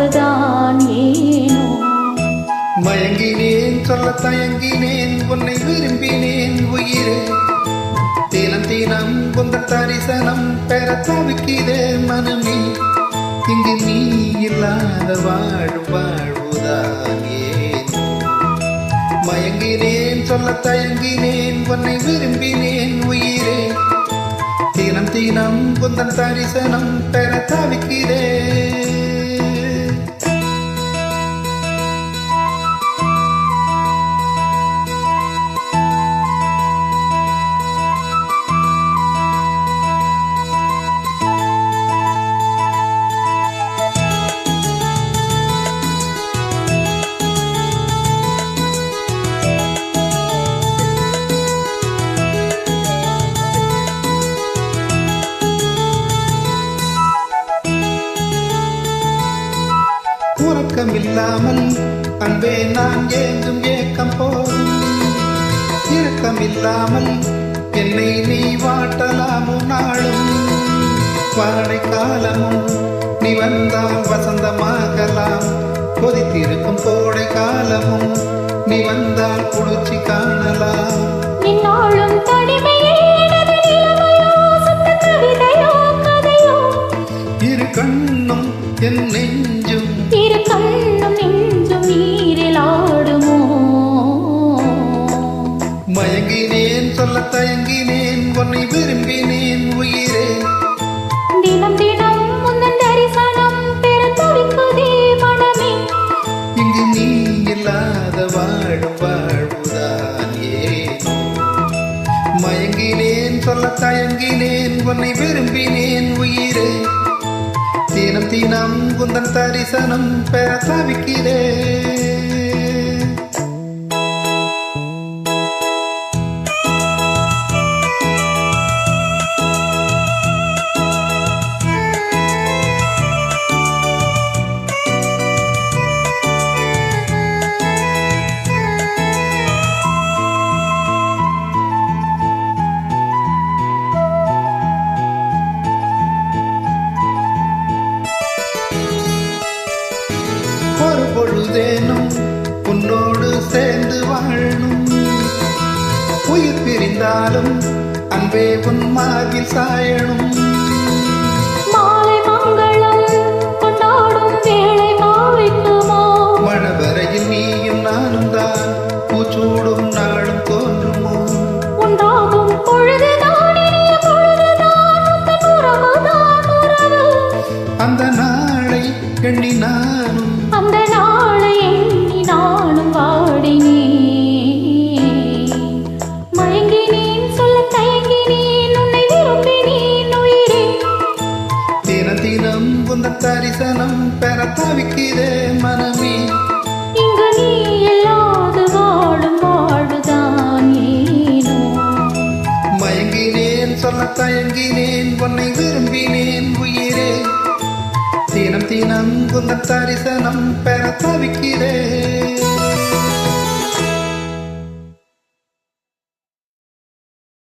வாழ்வுதான் ஏனோ? மயங்கினேன் சொல்ல தயங்கினேன் உன்னை விரும்பினேன் உயிரே. தினம் தினம் உந்த தரிசனம் பெற தவிக்கிறே மனமே. இங்கு நீ இல்லாத வாழ் வாழ்வுதான் ஏனோ? மயங்கினேன் சொல்ல தயங்கினேன் உன்னை விரும்பினேன் உயிரே. தினம் தினம் உந்தன் தரிசனம் பெற தவிக்கிறேன் உன்னிடம் இல்லாமல் அன்பே நான் ஏங்கும் ஏக்கம் போதும். இரக்கமில்லாமல் என்னை நீ வாட்டலாமோ நாளும். வாழை காலமும் நீ வந்தால் வசந்தமாகலாம். கொதித்திருக்கும் கோடை காலமும் நீ வந்தால் குளிர்ச்சி காணலாம். உன்னை விரும்பினேன் உயிரே. தினம் தினம் முந்தன் தரிசனம் பெற தவிக்குதே மனமே. இங்கு நீ இல்லாத வாழும் வாழ்வுதான் ஏனோ? மயங்கினேன் சொல்ல தயங்கினேன் உன்னை விரும்பினேன் உயிரே. தினம் தினம் குந்தன் தரிசனம் பெற தவிக்கிறேன். பிரிந்தாலும் அன்பே உன் மார்பில் சாயணும். மாலை மங்களம் கொண்டாடும் வேளை மாறிக்குமோ மணவரையில் நீயும் நானும் தான் பூச்சூடும் நாளும் தோன்றுமோ? உண்டாகும் அந்த நாளை எண்ணி பெற தவிக்கிறேன் மனமே. இங்கு நீ இல்லாது வாழும் வாழ்வுதான் ஏனோ. மயங்கினேன் சொல்ல தயங்கினேன் உன்னை விரும்பினேன் உயிரே. தினம் தினம் உந்த தரிசனம் பெற தவிக்கிறேன்